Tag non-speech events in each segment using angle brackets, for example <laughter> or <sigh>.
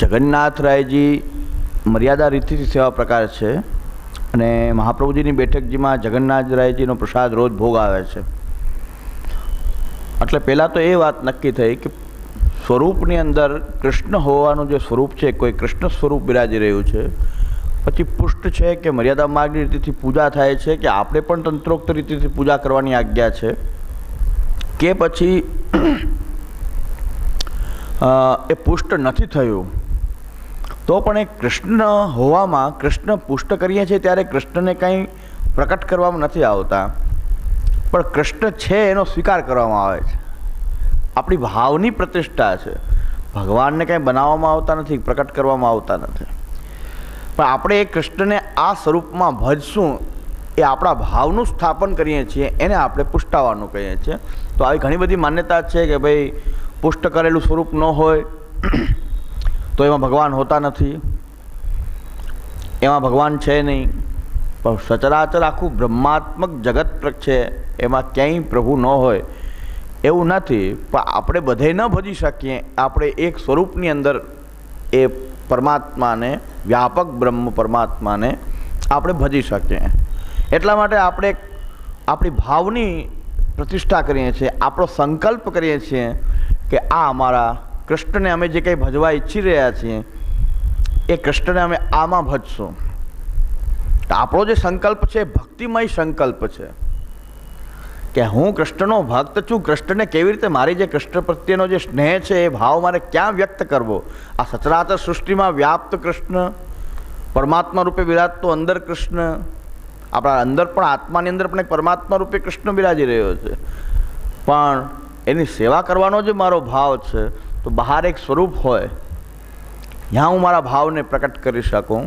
જગન્નાથરાયજી મર્યાદા રીતિથી સેવા પ્રકાર છે અને મહાપ્રભુજીની બેઠકજીમાં જગન્નાથરાયજીનો પ્રસાદ રોજ ભોગ આવે છે. એટલે પહેલાં તો એ વાત નક્કી થઈ કે સ્વરૂપની અંદર કૃષ્ણ હોવાનું જે સ્વરૂપ છે, કોઈ કૃષ્ણ સ્વરૂપ બિરાજી રહ્યું છે, પછી પુષ્ટ છે કે મર્યાદા માર્ગની રીતિથી પૂજા થાય છે કે આપણે પણ તંત્રોક્ત રીતિથી પૂજા કરવાની આજ્ઞા છે, કે પછી એ પુષ્ટ નથી થયું. તો પણ એ કૃષ્ણ હોવામાં કૃષ્ણ પુષ્ટ કરીએ છીએ ત્યારે કૃષ્ણને કંઈ પ્રકટ કરવામાં નથી આવતા. પણ કૃષ્ણ છે એનો સ્વીકાર કરવામાં આવે છે. આપણી ભાવની પ્રતિષ્ઠા છે. ભગવાનને કંઈ બનાવવામાં આવતા નથી, પ્રકટ કરવામાં આવતા નથી. પણ આપણે એ કૃષ્ણને આ સ્વરૂપમાં ભજશું, એ આપણા ભાવનું સ્થાપન કરીએ છીએ, એને આપણે પુષ્ટાવાનું કહીએ છીએ. તો આવી ઘણી બધી માન્યતા છે કે ભાઈ પુષ્ટ કરેલું સ્વરૂપ ન હોય. તો એમાં ભગવાન હોતા નથી. એમાં ભગવાન છે નહીં. પણ સચરાચર આખું બ્રહ્માત્મક જગત છે. એમાં ક્યાંય પ્રભુ ન હોય. એવું નથી, પણ આપણે બધે ન ભજી શકીએ. આપણે એક સ્વરૂપની અંદર એ પરમાત્માને, વ્યાપક બ્રહ્મ પરમાત્માને આપણે ભજી શકીએ. એટલા માટે આપણે આપણી ભાવની પ્રતિષ્ઠા કરીએ છીએ, આપણો સંકલ્પ કરીએ છીએ કે આ અમારા કૃષ્ણને અમે જે કંઈ ભજવા ઈચ્છી રહ્યા છીએ, એ કૃષ્ણને અમે આમાં ભજશું. તો આપણો જે સંકલ્પ છે, એ ભક્તિમય સંકલ્પ છે. કે હું કૃષ્ણનો ભક્ત છું, કૃષ્ણને કેવી રીતે મારી જે કૃષ્ણ પ્રત્યેનો જે સ્નેહ છે, એ ભાવ મારે ક્યાં વ્યક્ત કરવો? આ સચરાચર સૃષ્ટિમાં વ્યાપ્ત કૃષ્ણ, પરમાત્મા રૂપે વિરાજતો અંદર કૃષ્ણ, આપણા અંદર પણ આત્માની અંદર પણ એક પરમાત્મા રૂપે કૃષ્ણ બિરાજી રહ્યો છે. પણ એની સેવા કરવાનો જે મારો ભાવ છે તો બહાર એક સ્વરૂપ હોય ત્યાં હું મારા ભાવને પ્રકટ કરી શકું.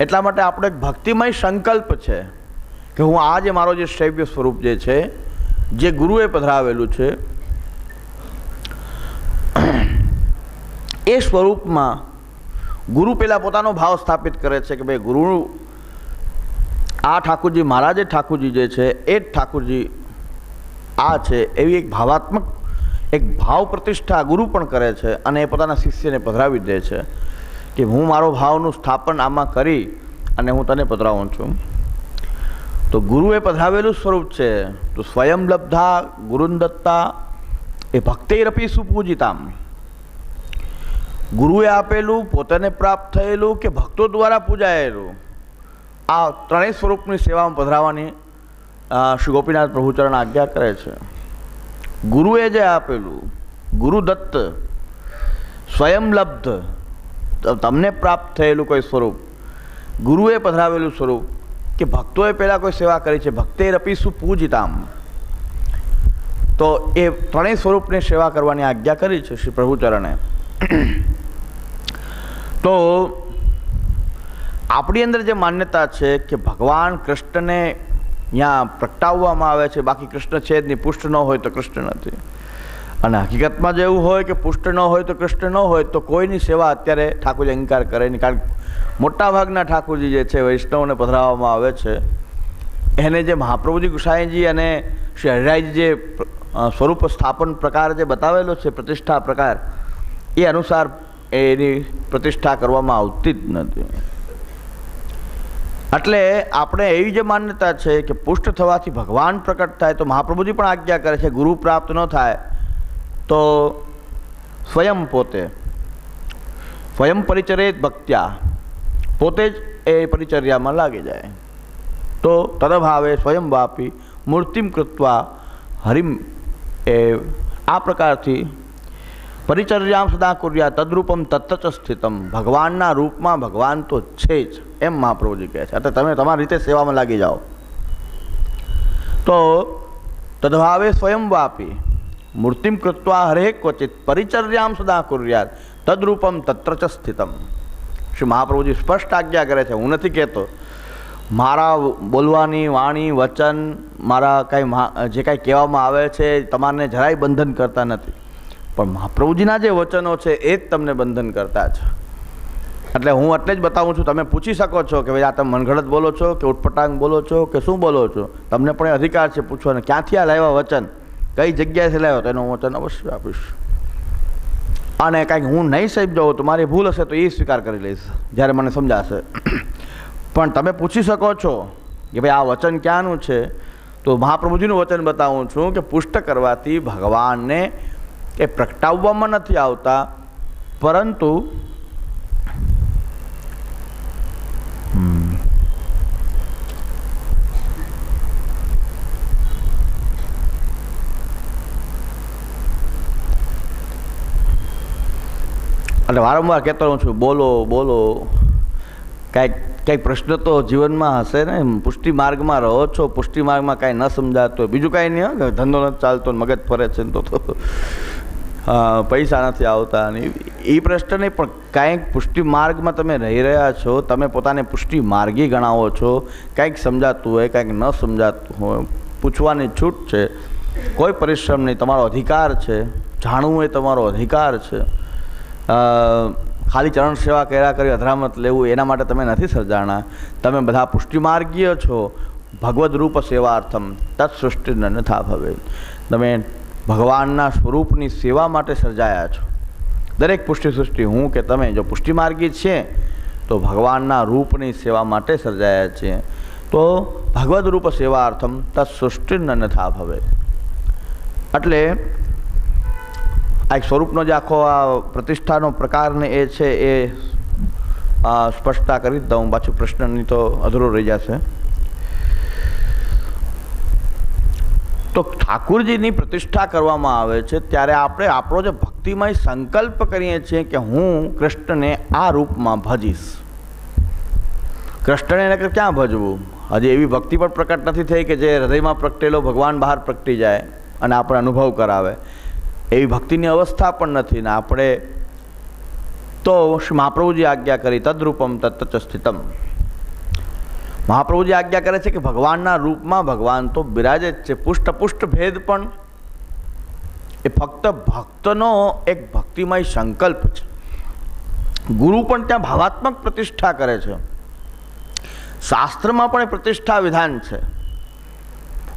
એટલા માટે આપણો એક ભક્તિમય સંકલ્પ છે કે હું આ જે મારો જે શૈવ્ય સ્વરૂપ જે છે, જે ગુરુએ પધરાવેલું છે, એ સ્વરૂપમાં ગુરુ પહેલાં પોતાનો ભાવ સ્થાપિત કરે છે કે ભાઈ ગુરુ, આ ઠાકુરજી મારા જે ઠાકુરજી જે છે, એ જ ઠાકુરજી આ છે એવી એક ભાવાત્મક એક ભાવ પ્રતિષ્ઠા ગુરુ પણ કરે છે અને એ પોતાના શિષ્યને પધરાવી દે છે કે હું મારો ભાવનું સ્થાપન આમાં કરી અને હું તને પધરાવું છું. તો ગુરુએ પધરાવેલું સ્વરૂપ છે તો સ્વયં લબ્ધા ગુરુંદત્તા એ ભક્તિરપી સુપૂજિતામ. ગુરુએ આપેલું પોતાને પ્રાપ્ત થયેલું કે ભક્તો દ્વારા પૂજાયેલું. આ ત્રણેય સ્વરૂપની સેવામાં પધરાવવાની અ, શ્રી ગોપીનાથ પ્રભુચરણ આજ્ઞા કરે છે. ગુરુએ જે આપેલું ગુરુદત્ત સ્વયંલબ્ધ તમને પ્રાપ્ત થયેલું કોઈ સ્વરૂપ, ગુરુએ પધરાવેલું સ્વરૂપ, કે ભક્તોએ પહેલાં કોઈ સેવા કરી છે, ભક્તે રપીશું પૂજિતામ. તો એ ત્રણેય સ્વરૂપની સેવા કરવાની આજ્ઞા કરી છે શ્રી પ્રભુચરણે. <clears throat> તો આપણી અંદર જે માન્યતા છે કે ભગવાન કૃષ્ણને ત્યાં પ્રગટાવવામાં આવે છે. બાકી કૃષ્ણ છે જ નહીં. પુષ્ટ ન હોય તો કૃષ્ણ નથી. અને હકીકતમાં જો એવું હોય કે પુષ્ટ ન હોય તો કૃષ્ણ ન હોય તો કોઈની સેવા અત્યારે ઠાકોરજી અંગીકાર કરે નહીં. કારણ મોટાભાગના ઠાકોરજી જે છે, વૈષ્ણવને પધરાવવામાં આવે છે. એને જે મહાપ્રભુજી ગુસાઈજી અને શ્રી હરિરાયજી જે સ્વરૂપ સ્થાપન પ્રકાર જે બતાવેલો છે, પ્રતિષ્ઠા પ્રકાર, એ અનુસાર એની પ્રતિષ્ઠા કરવામાં આવતી જ નથી. એટલે આપણે એવી જે માન્યતા છે કે પુષ્ટ થવાથી ભગવાન પ્રકટ થાય તો મહાપ્રભુજી પણ આજ્ઞા કરે છે, ગુરુ પ્રાપ્ત ન થાય તો સ્વયં પોતે, સ્વયં પરિચરેત ભક્ત્યા, પોતે જ એ પરિચર્યામાં લાગી જાય. તો તદભાવે સ્વયં વાપી મૂર્તિમ કૃત્વા હરિમ એ આ પ્રકારથી પરિચર્યામ સદા કુર્યા તદ્રૂપમ તત્ત સ્થિતમ. ભગવાનના રૂપમાં ભગવાન તો છે જ, એમ મહાપ્રભુજી કહે છે. એટલે તમે તમારી રીતે સેવામાં લાગી જાઓ. તો તદભાવે સ્વયં વાપી, મૂર્તિમ કૃત્વા હરેક ક્વચિત પરિચર્યામ સદા કુર્યાત તદ્રૂપમ તત્ર ચ સ્થિતમ. શ્રી મહાપ્રભુજી સ્પષ્ટ આજ્ઞા કરે છે, હું નથી કહેતો. મારા બોલવાની વાણી, વચન, મારા કાંઈ જે કાંઈ કહેવામાં આવે છે તમારને જરાય બંધન કરતા નથી. પણ મહાપ્રભુજીના જે વચનો છે એ જ તમને બંધન કરતા છે એટલે હું એટલે જ બતાવું છું, તમે પૂછી શકો છો કે ભાઈ આ તમે મનગઢત બોલો છો, કે ઉટપટાંગ બોલો છો, કે શું બોલો છો? તમને પણ અધિકાર છે પૂછવાનો. ક્યાંથી આ લાવ્યા વચન? કઈ જગ્યાએથી લાવ્યો? તેનું હું વચન અવશ્ય આપીશ. અને કાંઈક હું નહીં સમજાવું તો મારી ભૂલ હશે તો એ સ્વીકાર કરી લઈશ, જ્યારે મને સમજાશે. પણ તમે પૂછી શકો છો કે ભાઈ આ વચન ક્યાંનું છે? તો મહાપ્રભુજીનું વચન બતાવું છું કે પુષ્ટ કરવાથી ભગવાનને એ પ્રગટાવવામાં નથી આવતા પરંતુ. એટલે વારંવાર કહેતો છું બોલો બોલો કાંઈક કંઈક પ્રશ્ન તો જીવનમાં હશે ને? પુષ્ટિ માર્ગમાં રહો છો પુષ્ટિ માર્ગમાં કાંઈ ન સમજાતું બીજું કાંઈ નહીં ધંધો નથી ચાલતો મગજ ફરે છે ને તો પૈસા નથી આવતા અને એ પ્રશ્ન નહીં, પણ કાંઈક પુષ્ટિ માર્ગમાં તમે રહી રહ્યા છો, તમે પોતાને પુષ્ટિ માર્ગી ગણાવો છો, કાંઈક સમજાતું હોય, કાંઈક ન સમજાતું હોય, પૂછવાની છૂટ છે. કોઈ પરિશ્રમ નહીં, તમારો અધિકાર છે, જાણવું એ તમારો અધિકાર છે. ખાલી ચરણ સેવા કર્યા કરી, અધરામત લેવું, એના માટે તમે નથી સર્જાણા તમે બધા પુષ્ટિમાર્ગીય છો. ભગવદ રૂપ સેવાર્થમ તત્સૃષ્ટિ નથા ભવે. તમે ભગવાનના સ્વરૂપની સેવા માટે સર્જાયા છો. દરેક પુષ્ટિ સૃષ્ટિ હું કે તમે, જો પુષ્ટિમાર્ગી છે, તો ભગવાનના રૂપની સેવા માટે સર્જાયા છીએ. તો ભગવદ રૂપ સેવાર્થમ તત્સૃષ્ટિ નથા ભવે. એટલે આ એક સ્વરૂપનો જે આખો આ પ્રતિષ્ઠાનો પ્રકાર ને એ છે એ સ્પષ્ટતા કરી દઉં પાછું પ્રશ્નની તો અધૂરો રહી જશે. તો ઠાકુરજીની પ્રતિષ્ઠા કરવામાં આવે છે ત્યારે આપણે આપણો જે ભક્તિમય સંકલ્પ કરીએ છીએ કે હું કૃષ્ણને આ રૂપમાં ભજીશ. કૃષ્ણને એને ક્યાં ભજવું? હજી એવી ભક્તિ પણ પ્રકટ નથી થઈ કે જે હૃદયમાં પ્રગટેલો ભગવાન બહાર પ્રગટી જાય અને આપણે અનુભવ કરાવે. એવી ભક્તિની અવસ્થા પણ નથી ને આપણે તો મહાપ્રભુજી આજ્ઞા કરી, તદરૂપમ તત્ત સ્થિતમ મહાપ્રભુજી આજ્ઞા કરે છે કે ભગવાનના રૂપમાં ભગવાન તો બિરાજે જ છે. પુષ્ટ પુષ્ટ ભેદ પણ એ ફક્ત ભક્તનો એક ભક્તિમય સંકલ્પ છે. ગુરુ પણ ત્યાં ભાવાત્મક પ્રતિષ્ઠા કરે છે. શાસ્ત્રમાં પણ એ પ્રતિષ્ઠા વિધાન છે.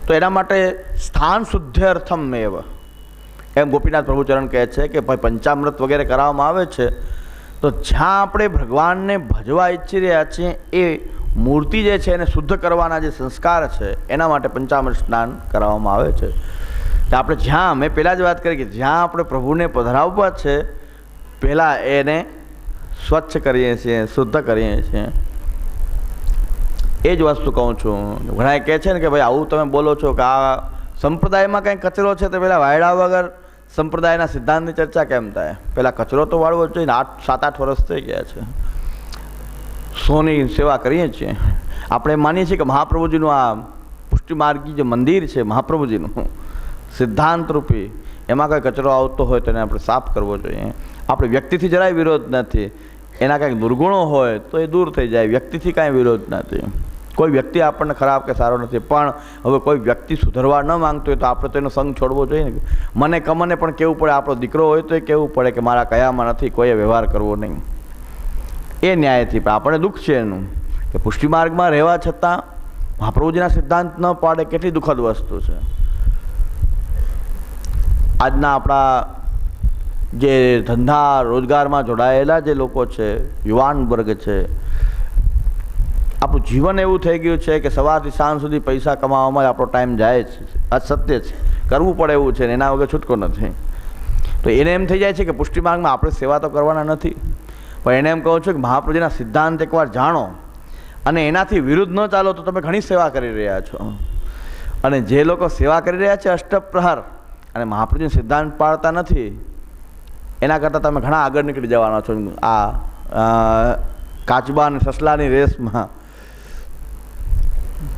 તો એના માટે સ્થાન શુદ્ધ્યર્થમ એવ. એમ ગોપીનાથ પ્રભુચરણ કહે છે કે ભાઈ પંચામૃત વગેરે કરાવવામાં આવે છે, તો જ્યાં આપણે ભગવાનને ભજવા ઈચ્છી રહ્યા છીએ, એ મૂર્તિ જે છે એને શુદ્ધ કરવાના જે સંસ્કાર છે, એના માટે પંચામૃત સ્નાન કરાવવામાં આવે છે. તો આપણે જ્યાં, મેં પહેલાં જ વાત કરી કે જ્યાં આપણે પ્રભુને પધરાવવા છે, પહેલાં એને સ્વચ્છ કરીએ છીએ, શુદ્ધ કરીએ છીએ. એ જ વસ્તુ કહું છું. ઘણા કહે છે ને કે ભાઈ આવું તમે બોલો છો કે આ સંપ્રદાયમાં કંઈ કચરો છે તો પહેલાં વાયડા વગર સંપ્રદાયના સિદ્ધાંતની ચર્ચા કેમ થાય? પહેલાં કચરો તો વાળવો જોઈએ ને, આઠ સાત આઠ વર્ષ થઈ ગયા છે. સોની સેવા કરીએ છીએ. આપણે માનીએ છીએ કે મહાપ્રભુજીનું આ પુષ્ટિમાર્ગી જે મંદિર છે, મહાપ્રભુજીનું, સિદ્ધાંતરૂપી, એમાં કંઈ કચરો આવતો હોય તો એને આપણે સાફ કરવો જોઈએ. આપણે વ્યક્તિથી જરાય વિરોધ નથી. એના કાંઈક દુર્ગુણો હોય તો એ દૂર થઈ જાય. વ્યક્તિથી કાંઈ વિરોધ નથી. કોઈ વ્યક્તિ આપણને ખરાબ કે સારો નથી. પણ હવે કોઈ વ્યક્તિ સુધરવા ન માંગતો હોય તો આપણે તો એનો સંગ છોડવો જોઈએ ને. મને કમને પણ કહેવું પડે, આપણો દીકરો હોય તો એ કહેવું પડે કે મારા કયામાં નથી, કોઈએ વ્યવહાર કરવો નહીં. એ ન્યાયથી પણ આપણને દુઃખ છે એનું. કે પુષ્ટિમાર્ગમાં રહેવા છતાં મહાપ્રભુજીના સિદ્ધાંત ન પાડે કેટલી દુઃખદ વસ્તુ છે. આજના આપણા જે ધંધા રોજગારમાં જોડાયેલા જે લોકો છે, યુવાન વર્ગ છે આપણું જીવન એવું થઈ ગયું છે કે સવારથી સાંજ સુધી પૈસા કમાવામાં આપણો ટાઈમ જાય છે. આ સત્ય છે. કરવું પડે એવું છે ને એના વગર છૂટકો નથી. તો એને એમ થઈ જાય છે કે પુષ્ટિમાર્ગમાં આપણે સેવા તો કરવાના નથી. પણ એને એમ કહું છું કે મહાપ્રભુજીના સિદ્ધાંત એકવાર જાણો અને એનાથી વિરુદ્ધ ન ચાલો તો તમે ઘણી સેવા કરી રહ્યા છો. અને જે લોકો સેવા કરી રહ્યા છે અષ્ટપ્રહાર અને મહાપ્રભુજીનો સિદ્ધાંત પાળતા નથી, એના કરતાં તમે ઘણા આગળ નીકળી જવાના છો. આ કાચબા અને સસલાની રેસમાં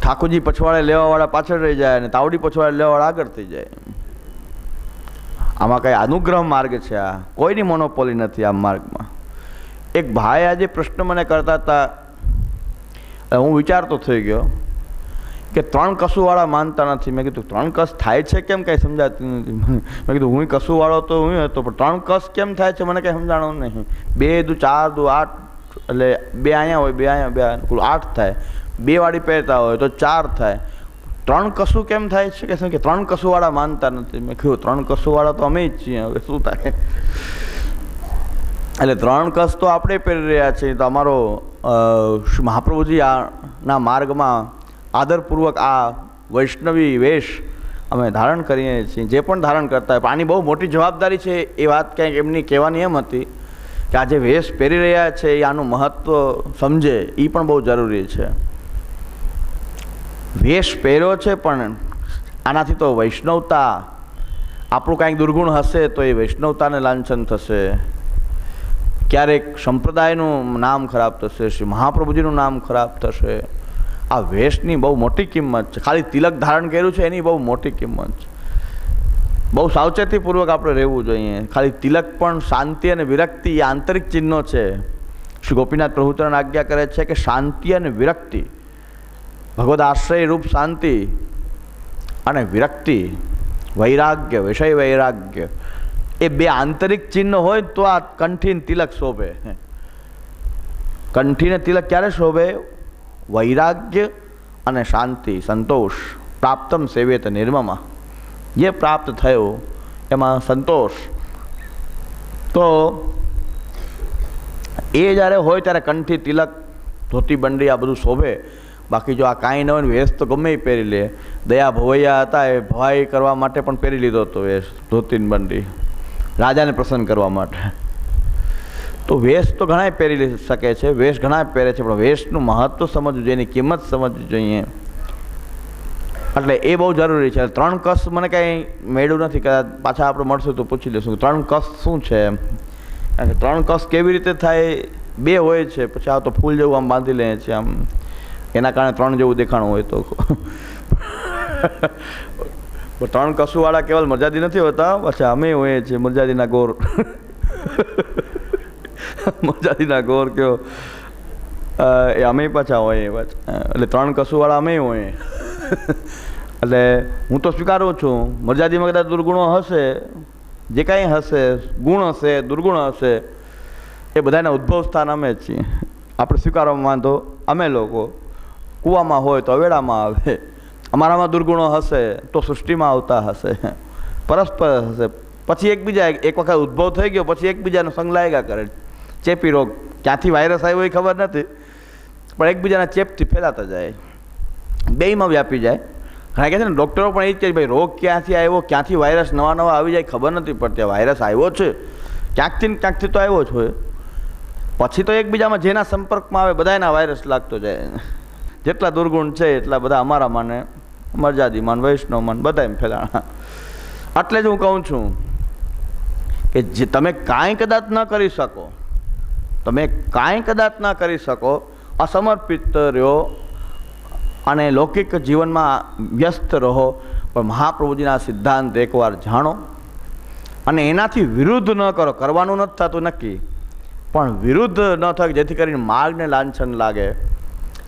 ઠાકોરજી પછવાડે લેવાવાળા પાછળ રહી જાય અને તાવડી પછવાડે લેવાવાળા આગળ થઈ જાય. આમાં કંઈ અનુગ્રહ માર્ગ છે આ? કોઈની મોનોપોલી નથી આ માર્ગમાં. એક ભાઈ આજે પ્રશ્ન મને કરતા હતા. હું વિચારતો થઈ ગયો કે ત્રણ કસુવાળા માનતા નથી. મેં કીધું, ત્રણ કસ થાય છે કેમ કંઈ સમજાતું નથી? મેં કીધું, હું કસુવાળો તો હું હતો, પણ ત્રણ કસ કેમ થાય છે મને કંઈ સમજાણું નહીં. બે દુ, ચાર દુ, આઠ, એટલે બે અહીંયા હોય, બે અહીંયા, બે આઠ થાય. બે વાળી પહેરતા હોય તો ચાર થાય. ત્રણ કશું કેમ થાય છે કે શું કે ત્રણ કશુંવાળા માનતા નથી. મેં કહ્યું ત્રણ કસુવાળા તો અમે જ છીએ, હવે શું થાય? એટલે ત્રણ કસ તો આપણે પહેરી રહ્યા છીએ. તો અમારો મહાપ્રભુજી આના માર્ગમાં આદરપૂર્વક આ વૈષ્ણવી વેશ અમે ધારણ કરીએ છીએ. જે પણ ધારણ કરતા હોય પાણી બહુ મોટી જવાબદારી છે એ વાત ક્યાંક એમની કહેવાની એમ હતી કે આ જે વેશ પહેરી રહ્યા છે એ આનું મહત્ત્વ સમજે એ પણ બહુ જરૂરી છે. વેશ પહેર્યો છે, પણ આનાથી તો વૈષ્ણવતા આપણું કાંઈક દુર્ગુણ હશે તો એ વૈષ્ણવતાને લાંછન થશે. ક્યારેક સંપ્રદાયનું નામ ખરાબ થશે, શ્રી મહાપ્રભુજીનું નામ ખરાબ થશે. આ વેશની બહુ મોટી કિંમત છે. ખાલી તિલક ધારણ કર્યું છે, એની બહુ મોટી કિંમત છે. બહુ સાવચેતીપૂર્વક આપણે રહેવું જોઈએ. ખાલી તિલક પણ શાંતિ અને વિરક્તિ એ આંતરિક ચિહ્નો છે. શ્રી ગોપીનાથ પ્રભુચરણ આજ્ઞા કરે છે કે શાંતિ અને વિરક્તિ ભગવદ આશ્રય રૂપ શાંતિ અને વિરક્તિ, વૈરાગ્ય, વિષય વૈરાગ્ય, એ બે આંતરિક ચિહ્ન હોય તો આ કંઠીને તિલક શોભે. કંઠીને તિલક ક્યારે શોભે? વૈરાગ્ય અને શાંતિ, સંતોષ, પ્રાપ્તમ સેવેત નિર્મમા. જે પ્રાપ્ત થયો, એમાં સંતોષ. તો એ જ્યારે હોય ત્યારે કંઠી, તિલક, ધોતી, બંડી આ બધું શોભે. બાકી જો આ કાંઈ ન હોય ને વેશ તો ગમે પહેરી લે. દયા ભવૈયા હતા એ ભવાઈ કરવા માટે પણ પહેરી લીધો હતો વેશ, ધોતીને બંડી. રાજાને પ્રસન્ન કરવા માટે. તો વેશ તો ઘણાય પહેરી શકે છે, વેશ ઘણા પહેરે છે, પણ વેશનું મહત્ત્વ સમજવું જોઈએ, એની કિંમત સમજવી જોઈએ. એટલે એ બહુ જરૂરી છે. ત્રણ કસ મને કાંઈ મેળવું નથી, કદાચ પાછા આપણે મળશું તો પૂછી લઈશું ત્રણ કસ શું છે ત્રણ કસ કેવી રીતે થાય, બે હોય છે, પછી આ તો ફૂલ જેવું આમ બાંધી લે છે આમ. એના કારણે ત્રણ જેવું દેખાણું હોય તો. ત્રણ કસુવાળા કેવલ મરજાદી નથી હોતા? પછી અમે હોઈએ છીએ મરજાદીના ગોર. મરજાદીના ગોર કયો એ અમે પાછા હોય એટલે ત્રણ કસુવાળા અમે હોય. એટલે હું તો સ્વીકારું છું, મરજાદીમાં કદાચ દુર્ગુણો હશે, જે કાંઈ હશે, ગુણ હશે, દુર્ગુણ હશે, એ બધાના ઉદ્ભવ સ્થાન અમે જ છીએ. આપણે સ્વીકારવામાં વાંધો અમે લોકો. કૂવામાં હોય તો અવેડામાં આવે. અમારામાં દુર્ગુણો હશે તો સૃષ્ટિમાં આવતા હશે. પરસ્પર હશે. પછી એકબીજા એક વખત ઉદ્ભવ થઈ ગયો, પછી એકબીજાનો સંગ લાગ્યા કરે. ચેપી રોગ ક્યાંથી વાયરસ આવ્યો એ ખબર નથી. પણ એકબીજાના ચેપથી ફેલાતા જાય. બેયમાં વ્યાપી જાય. કારણ કે છે ને, ડૉક્ટરો પણ એ જ કહે ભાઈ, રોગ ક્યાંથી આવ્યો? ક્યાંથી વાયરસ નવા નવા આવી જાય ખબર નથી પડતી વાયરસ આવ્યો છે. ક્યાંકથી ને ક્યાંકથી તો આવ્યો જ હોય. પછી તો એકબીજામાં જેના સંપર્કમાં આવે બધાના વાયરસ લાગતો જાય. જેટલા દુર્ગુણ છે, એટલા બધા અમારા માને મરજાદીમાન વૈષ્ણવમાન બધા એમ ફેલાણા. એટલે જ હું કહું છું કે જે તમે કાંઈ કદાચ ન કરી શકો, તમે કાંઈ કદાચ ન કરી શકો, અસમર્પિત રહ્યો અને લૌકિક જીવનમાં વ્યસ્ત રહો, પણ મહાપ્રભુજીના સિદ્ધાંત એકવાર જાણો અને એનાથી વિરુદ્ધ ન કરો, કરવાનું નથી થતું નક્કી, પણ વિરુદ્ધ ન થાય જેથી કરીને માર્ગને લાંછન લાગે.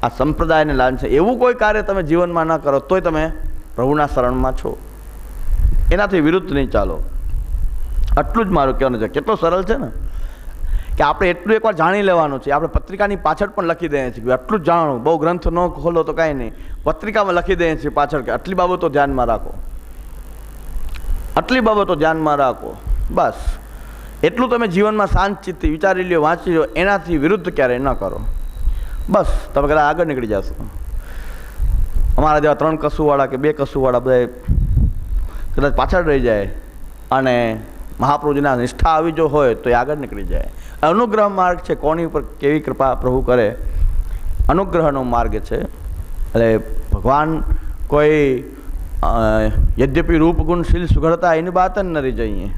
આ સંપ્રદાયને લાંછન એવું કોઈ કાર્ય તમે જીવનમાં ન કરો, તોય તમે પ્રભુના શરણમાં છો. એનાથી વિરુદ્ધ નહીં ચાલો. આટલું જ મારું કહેવાનું છે. કેટલો સરળ છે ને? કે આપણે એટલું એકવાર જાણી લેવાનું છે. આપણે પત્રિકાની પાછળ પણ લખી દઈએ છીએ. કે આટલું જ જાણો બહુ ગ્રંથ ન ખોલો તો કાંઈ નહીં. પત્રિકામાં લખી દઈએ છીએ પાછળ કે આટલી બાબતો ધ્યાનમાં રાખો. આટલી બાબતો ધ્યાનમાં રાખો. બસ. એટલું તમે જીવનમાં શાંત ચિત્તથી વિચારી લ્યો, વાંચી લો એનાથી વિરુદ્ધ ક્યારેય ન કરો. બસ, તમે કદાચ આગળ નીકળી જશો. અમારા જેવા ત્રણ કસુવાળા કે બે કસુવાળા બધા કદાચ પાછળ રહી જાય અને મહાપ્રભુજીના નિષ્ઠા આવી જો હોય તો એ આગળ નીકળી જાય. અનુગ્રહ માર્ગ છે કોની ઉપર કેવી કૃપા પ્રભુ કરે? અનુગ્રહનો માર્ગ છે. એટલે ભગવાન કોઈ યદ્યપિ રૂપગુણશીલ શીલ સુઘડતા એની બાત જ ન રહી જઈએ.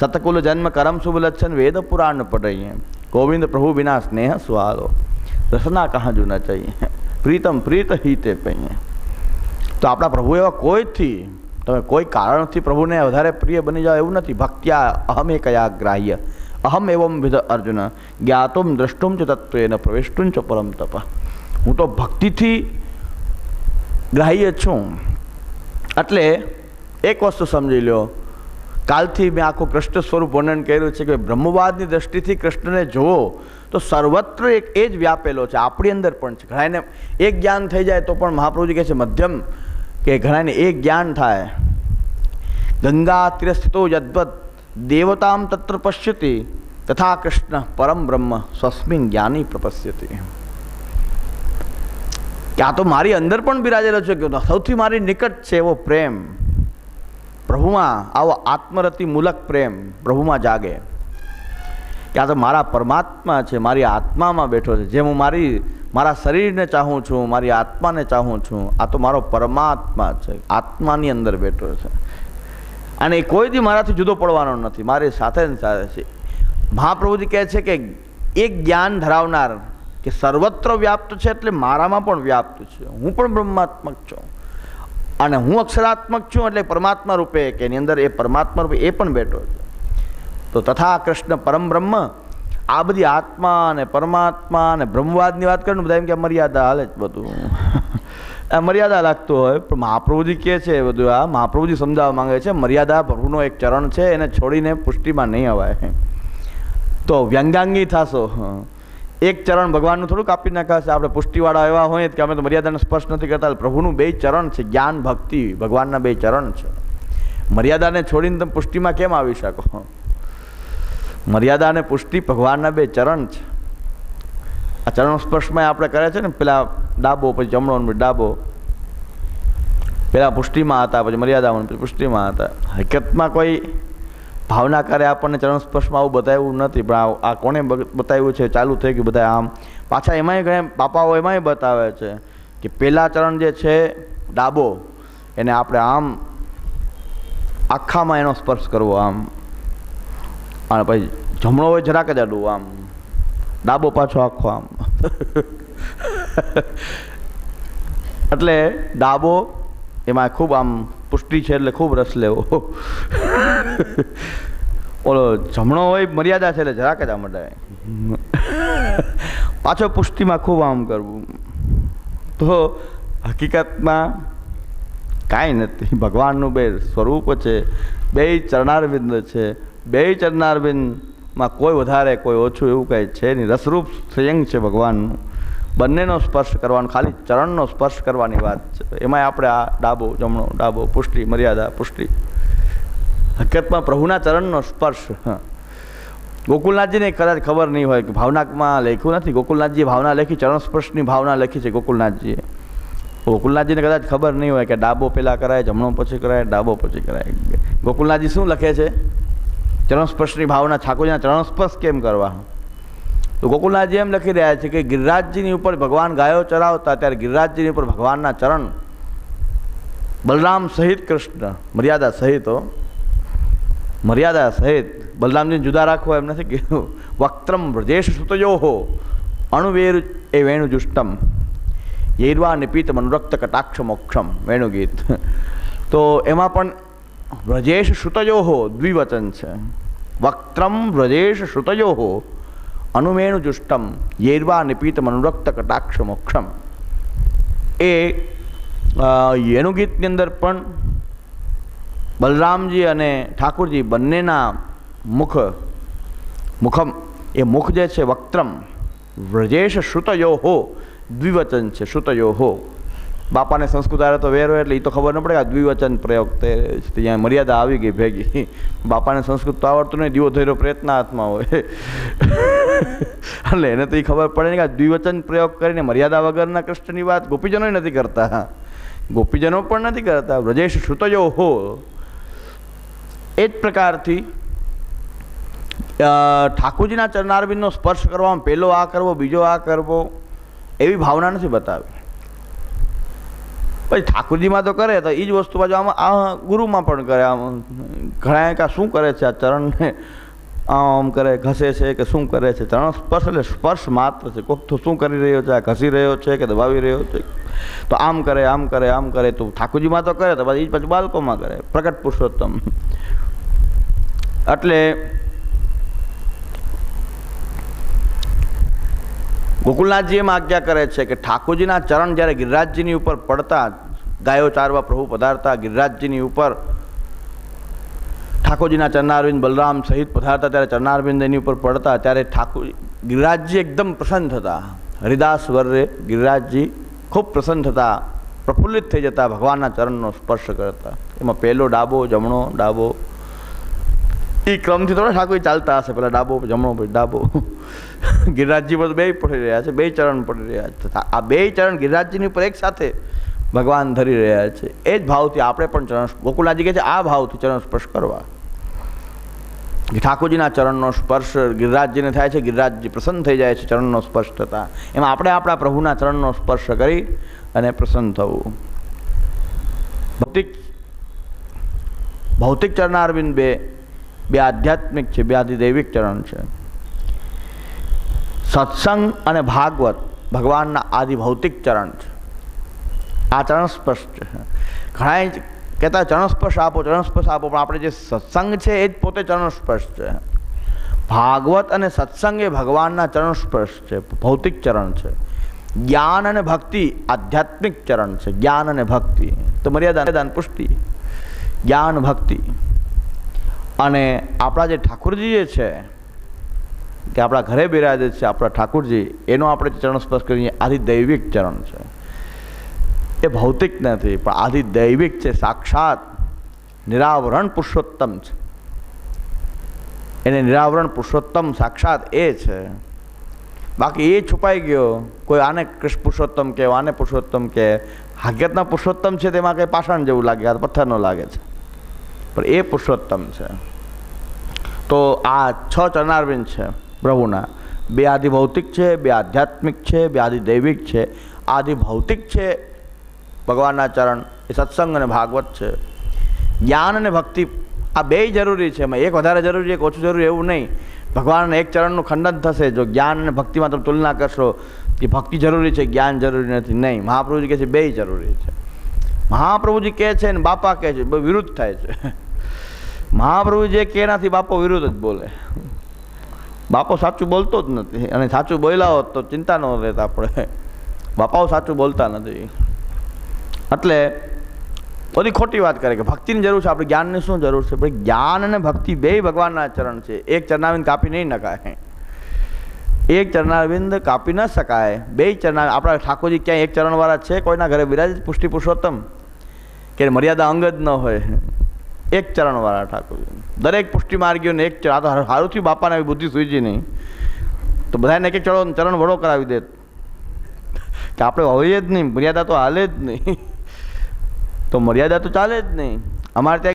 સતકુલ જન્મ કરમ શુભ લક્ષણ વેદ પુરાણ પઢઈએ. ગોવિંદ પ્રભુ વિના સ્નેહ સુહારો રસના કહા જુ ન ચાહીએ. પ્રીતમ પ્રીત હિતે પહીએ તો આપણા પ્રભુ એવા કોઈથી? તમે કોઈ કારણથી પ્રભુને વધારે પ્રિય બની જાઓ એવું નથી. ભક્ત્યા અહમે કયા ગ્રાહ્ય અહમ એવમ વિધ અર્જુન. જ્ઞાતુમ દ્રષ્ટુમ ચ તત્વેન પ્રવેષ્ટું ચ પરમ તપ. હું તો ભક્તિથી ગ્રાહ્ય છું. એટલે એક વસ્તુ સમજી લો કાલથી મેં આખું કૃષ્ણ સ્વરૂપ વર્ણન કર્યું છે કે બ્રહ્મવાદની દ્રષ્ટિથી કૃષ્ણને જુઓ તો સર્વત્ર એક એ જ વ્યાપેલો છે, આપણી અંદર પણ છે. ઘણાને એક જ્ઞાન થઈ જાય તો પણ મહાપ્રભુજી કહે છે, મધ્યમ કે ઘણાને એક જ્ઞાન થાય. ગંગા તિરસ્થિતો યદવત દેવતામ તત્ર પશ્યતિ, તથા કૃષ્ણ પરમ બ્રહ્મ સ્વસ્મિન જ્ઞાની પ્રપશ્યતિ ક્યાં તો મારી અંદર પણ બિરાજેલો છે કે સૌથી મારી નિકટ છે એવો પ્રેમ. પ્રભુમાં આવો આત્મરતિ મૂલક પ્રેમ પ્રભુમાં જાગે. કે આ તો મારા પરમાત્મા છે, મારી આત્મામાં બેઠો છે. જેમ હું મારી, મારા શરીરને ચાહું છું, મારી આત્માને ચાહું છું, આ તો મારો પરમાત્મા છે, આત્માની અંદર બેઠો છે. અને એ કોઈ દી મારાથી જુદો પડવાનો નથી, મારી સાથે ને સાથે છે. મહાપ્રભુજી કહે છે કે એક જ્ઞાન ધરાવનાર કે સર્વત્ર વ્યાપ્ત છે એટલે મારામાં પણ વ્યાપ્ત છે. હું પણ બ્રહ્માત્મક છું. અને હું અક્ષરાત્મક છું એટલે પરમાત્મા રૂપે કે એની અંદર એ પરમાત્મા રૂપે એ પણ બેઠો છે. તો તથા કૃષ્ણ પરમ બ્રહ્મ આ બધી આત્મા અને પરમાત્મા અને બ્રહ્મવાદની વાત કરીને બધા એમ કે મર્યાદા હાલે જ બધું. <laughs> આ મર્યાદા લાગતું હોય, પણ મહાપ્રભુજી કહે છે એ બધું, આ મહાપ્રભુજી સમજાવવા માંગે છે, મર્યાદા પ્રભુનો એક ચરણ છે, એને છોડીને પુષ્ટિમાં નહીં અવાય. તો વ્યંગાંગી થશો. એક ચરણ ભગવાનનું થોડું કાપી નાખાશે. આપણે પુષ્ટિવાળા એવા હોય કે અમે તો મર્યાદાને સ્પર્શ નથી કરતા પ્રભુનું બે ચરણ છે, જ્ઞાન ભક્તિ, ભગવાનના બે ચરણ છે. મર્યાદાને છોડીને તમે પુષ્ટિમાં કેમ આવી શકો? મર્યાદા અને પુષ્ટિ ભગવાનના બે ચરણ છે. આ ચરણ સ્પર્શમાં આપણે કરે છે ને, પેલા ડાબો, પછી જમણો ડાબો. પેલા પુષ્ટિમાં હતા, પછી મર્યાદામાં, પછી પુષ્ટિમાં હતા. હકીકતમાં કોઈ ભાવના કરે આપણને ચરણ સ્પર્શમાં આવું બતાવ્યું નથી, પણ આ- કોણે બતાવ્યું છે, ચાલુ થઈ ગયું બધા આમ. પાછા એમાંય ઘણા બાપાઓ એમાંય બતાવે છે કે પહેલાં ચરણ જે છે, ડાબો, એને આપણે આમ આખામાં એનો સ્પર્શ કરવો આમ. અને પછી જમણો હોય જરાક જ આડું, આમ ડાબો પાછો આખો આમ. એટલે ડાબો એમાં ખૂબ આમ પુષ્ટિ છે એટલે ખૂબ રસ લેવો. ઓલો જમણો હોય મર્યાદા છે એટલે જરાક જ આમ અડાય પાછો પુષ્ટિમાં ખૂબ આમ કરવું. તો હકીકતમાં કાંઈ નથી. ભગવાનનું બે સ્વરૂપ છે, બે ચરણારવિંદ છે. બે ચરનારબિંદમાં કોઈ વધારે કોઈ ઓછું એવું કંઈ છે નહીં. રસરૂપ સંયંગ છે ભગવાનનું બંનેનો સ્પર્શ કરવાનો, ખાલી ચરણનો સ્પર્શ કરવાની વાત છે. એમાંય આપણે આ ડાબો, જમણો ડાબો, પુષ્ટિ, મર્યાદા, પુષ્ટિ. હકીકતમાં પ્રભુના ચરણનો સ્પર્શ, હા. ગોકુલનાથજીને કદાચ ખબર નહીં હોય કે ભાવનાકમાં લખ્યું નથી. ગોકુલનાથજીએ ભાવના લખી, ચરણ સ્પર્શની ભાવના લખી છે ગોકુલનાથજીએ. ગોકુલનાથજીને કદાચ ખબર નહીં હોય કે ડાબો પહેલાં કરાય, જમણો પછી કરાય, ડાબો પછી કરાય. ગોકુલનાથજી શું લખે છે? ચરણ સ્પર્શની ભાવના ઠાકોરજીના ચરણસ્પર્શ કેમ કરવા? તો ગોકુલનાથજી એમ લખી રહ્યા છે કે ગિરિરાજજીની ઉપર ભગવાન ગાયો ચરાવતા ત્યારે ગિરિરાજજીની ઉપર ભગવાનના ચરણ બલરામ સહિત કૃષ્ણ, મર્યાદા સહિત મર્યાદા સહિત બલરામજીને જુદા રાખવો એમ નથી કીધું. વક્ત્રમ વ્રજેશ સુતયો અણુવેર એ વેણુજુષ્ટમ. યૈર્વા નિપીત મનુરક્ત કટાક્ષ મોક્ષમ, વેણુગીત. તો એમાં પણ વ્રજેશ શ્રુતયો દ્વિવચન છે. વક્ત્રમ વ્રજેશ શ્રુતયો અનુમેણુજુષ્ટમ યૈર્વા નિપીતમ અનુરક્ત કટાક્ષ મોક્ષમ એ અ, યેણુગીતની અંદર પણ બલરામજી અને ઠાકુરજી બંનેના મુખ મુખમ એ મુખ જે છે વક્ત્રમ વ્રજેશ શ્રુતયો દ્વિવચન છે શ્રુતયો બાપાને સંસ્કૃત આવે તો વેર એટલે એ તો ખબર ન પડે આ દ્વિવચન પ્રયોગ તે ત્યાં મર્યાદા આવી ગઈ ભેગી. બાપાને સંસ્કૃત તો આવડતું નહીં દીવો ધૈર્યો પ્રયત્ન હાથમાં હોય. એટલે એને તો એ ખબર પડે ને કે દ્વિવચન પ્રયોગ કરીને મર્યાદા વગરના કૃષ્ણની વાત ગોપીજનો નથી કરતા. ગોપીજનો પણ નથી કરતા. વ્રજેશ શ્રુતયો હો. એ જ પ્રકારથી ઠાકોરજીના ચરણારવિંદનો સ્પર્શ કરવામાં પહેલો આ કરવો, બીજો આ કરવો, એવી ભાવના નથી બતાવી. પછી ઠાકુરજીમાં તો કરે, તો એ જ વસ્તુ પાછું આમાં, આ ગુરુમાં પણ કરે, આમ ઘણા કા શું કરે છે, આ ચરણને આમ કરે, ઘસે છે કે શું કરે છે, ચરણ સ્પર્શ એટલે સ્પર્શ માત્ર છે. કોક તો શું કરી રહ્યો છે, આ ઘસી રહ્યો છે કે દબાવી રહ્યો છે? તો આમ કરે આમ કરે આમ કરે, તો ઠાકુરજીમાં તો કરે, તો પછી એ જ પાછું બાળકોમાં કરે. પ્રગટ પુરુષોત્તમ. એટલે ગોકુલનાથજી એમ આજ્ઞા કરે છે કે ઠાકોરજીના ચરણ જ્યારે ગિરિરાજજીની ઉપર પડતા ગાયો ચારવા પ્રભુ પધારતા, ગિરિરાજજીની ઉપર ઠાકોરજીના ચરણારવિંદ બલરામ સહિત પધારતા, ત્યારે ચરણારવિંદ એની ઉપર પડતા, ત્યારે ઠાકોર, ગિરિરાજજી એકદમ પ્રસન્ન થતા. હરિદાસ વર્રે ગિરિરાજજી ખૂબ પ્રસન્ન થતા, પ્રફુલ્લિત થઈ જતા, ભગવાનના ચરણનો સ્પર્શ કરતા. એમાં પહેલો ડાબો, જમણો ડાબો એ ક્રમથી થોડા ઠાકોર ચાલતા હશે. પેલા ડાબો, જમણો પછી ડાબો. <laughs> ગિરિરાજજી પર બે પડી રહ્યા છે, બે ચરણ પડી રહ્યા છે. આ બે ચરણ ગિરિરાજજીની ઉપર એક સાથે ભગવાન ધરી રહ્યા છે. એ જ ભાવથી આપણે પણ ચરણ ગોકુલનાથજી કહે છે, આ ભાવથી ચરણ સ્પર્શ કરવા. ઠાકોરજીના ચરણનો સ્પર્શ ગિરિરાજજીને થાય છે, ગિરિરાજજી પ્રસન્ન થઈ જાય છે, ચરણનો સ્પર્શ થતાં. એમાં આપણે આપણા પ્રભુના ચરણનો સ્પર્શ કરી અને પ્રસન્ન થવું. ભૌતિક ભૌતિક ચરણારવિંદ બે બે આધ્યાત્મિક છે, બે આધિદૈવિક ચરણ છે. સત્સંગ અને ભાગવત ભગવાનના આદિભૌતિક ચરણ છે. આ ચરણ સ્પર્શ છે ઘણા કહેતા ચરણ સ્પર્શ આપો ચરણ સ્પર્શ આપો, પણ આપણે જે સત્સંગ છે એ જ પોતે ચરણ સ્પર્શ છે. ભાગવત અને સત્સંગ એ ભગવાનના ચરણ સ્પર્શ છે, ભૌતિક ચરણ છે. જ્ઞાન અને ભક્તિ આધ્યાત્મિક ચરણ છે, જ્ઞાન અને ભક્તિ. તો મર્યાદા પુષ્ટિ જ્ઞાન, ભક્તિ. અને આપણા જે ઠાકુરજી જે છે, કે આપણા ઘરે બિરાજે છે, આપણા ઠાકુરજી, એનો આપણે ચરણ સ્પર્શ કરીએ આથી દૈવિક ચરણ છે. એ ભૌતિક નથી, પણ આથી દૈવિક છે, સાક્ષાત નિરાવરણ પુરુષોત્તમ છે. એને નિરાવરણ પુરુષોત્તમ સાક્ષાત એ છે. બાકી એ છુપાઈ ગયો, કોઈ આને કૃષ્ણ પુરુષોત્તમ કે આને પુરુષોત્તમ કે હકીકતના પુરુષોત્તમ છે તેમાં કંઈ પાષાણ જેવું લાગે પથ્થરનો લાગે છે. પણ એ પુરુષોત્તમ છે. તો આ છ ચરણારવિંદ છે પ્રભુના. બે આદિ ભૌતિક છે, બે આધ્યાત્મિક છે, બે આદિ દૈવિક છે. આદિ ભૌતિક છે, ભગવાનના ચરણ, એ સત્સંગ અને ભાગવત છે. જ્ઞાન અને ભક્તિ આ બે જરૂરી છે, એમાં એક વધારે જરૂરી, એક ઓછું જરૂરી એવું નહીં. ભગવાનના એક ચરણનું ખંડન થશે, જો જ્ઞાન અને ભક્તિમાં તમે તુલના કરશો, કે ભક્તિ જરૂરી છે, જ્ઞાન જરૂરી નથી, નહીં. મહાપ્રભુજી કહે છે, બે જરૂરી છે. મહાપ્રભુજી કહે છે ને બાપા કહે છે વિરુદ્ધ થાય છે. મહાપ્રભુ જે કે એનાથી બાપો વિરુદ્ધ જ બોલે. બાપો સાચું બોલતો જ નથી અને સાચું બોલ્યા હોત તો ચિંતા ન રહેતા આપણે. બાપાઓ સાચું બોલતા નથી. એટલે બધી ખોટી વાત કરે કે ભક્તિની જરૂર છે, આપણે જ્ઞાનની શું જરૂર છે? ભાઈ જ્ઞાન અને ભક્તિ બે ભગવાનના ચરણ છે. એક ચરણાવિંદ કાપી નહીં નકાય એક ચરણાવિંદ કાપી ન શકાય. બે ચરણા, આપણા ઠાકોરજી ક્યાંય એક ચરણવાળા છે? કોઈના ઘરે બિરાજ પુષ્ટિ પુરુષોત્તમ? કે મર્યાદા અંગ જ ન હોય. એક ચરણવાળા ઠાકોરજી દરેક પુષ્ટિ માર્ગીઓને એક ચરણ. આ તો સારુંથી બાપાને આવી બુદ્ધિ સૂજી નહીં. તો બધાને એક એક ચડો ચરણ વડો કરાવી દે કે આપણે હોઈએ જ નહીં, મર્યાદા તો હાલે જ નહીં. તો મર્યાદા તો ચાલે જ નહીં. અમારે ત્યાં